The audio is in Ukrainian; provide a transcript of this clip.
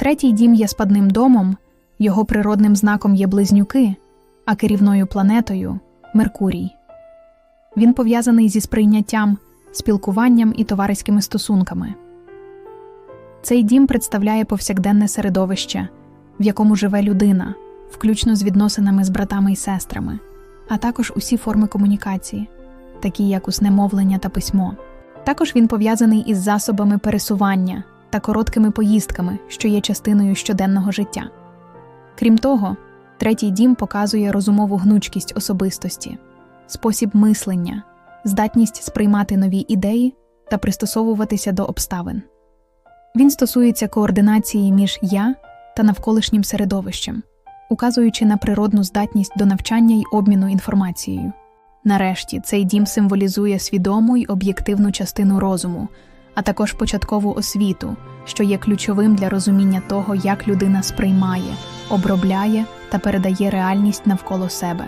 Третій дім є спадним домом, його природним знаком є близнюки, а керівною планетою Меркурій. Він пов'язаний зі сприйняттям, спілкуванням і товариськими стосунками. Цей дім представляє повсякденне середовище, в якому живе людина, включно з відносинами з братами і сестрами, а також усі форми комунікації, такі як усне мовлення та письмо. Також він пов'язаний із засобами пересування та короткими поїздками, що є частиною щоденного життя. Крім того, третій дім показує розумову гнучкість особистості, спосіб мислення, здатність сприймати нові ідеї та пристосовуватися до обставин. Він стосується координації між я та навколишнім середовищем, указуючи на природну здатність до навчання й обміну інформацією. Нарешті цей дім символізує свідому й об'єктивну частину розуму, а також початкову освіту, що є ключовим для розуміння того, як людина сприймає, обробляє та передає реальність навколо себе.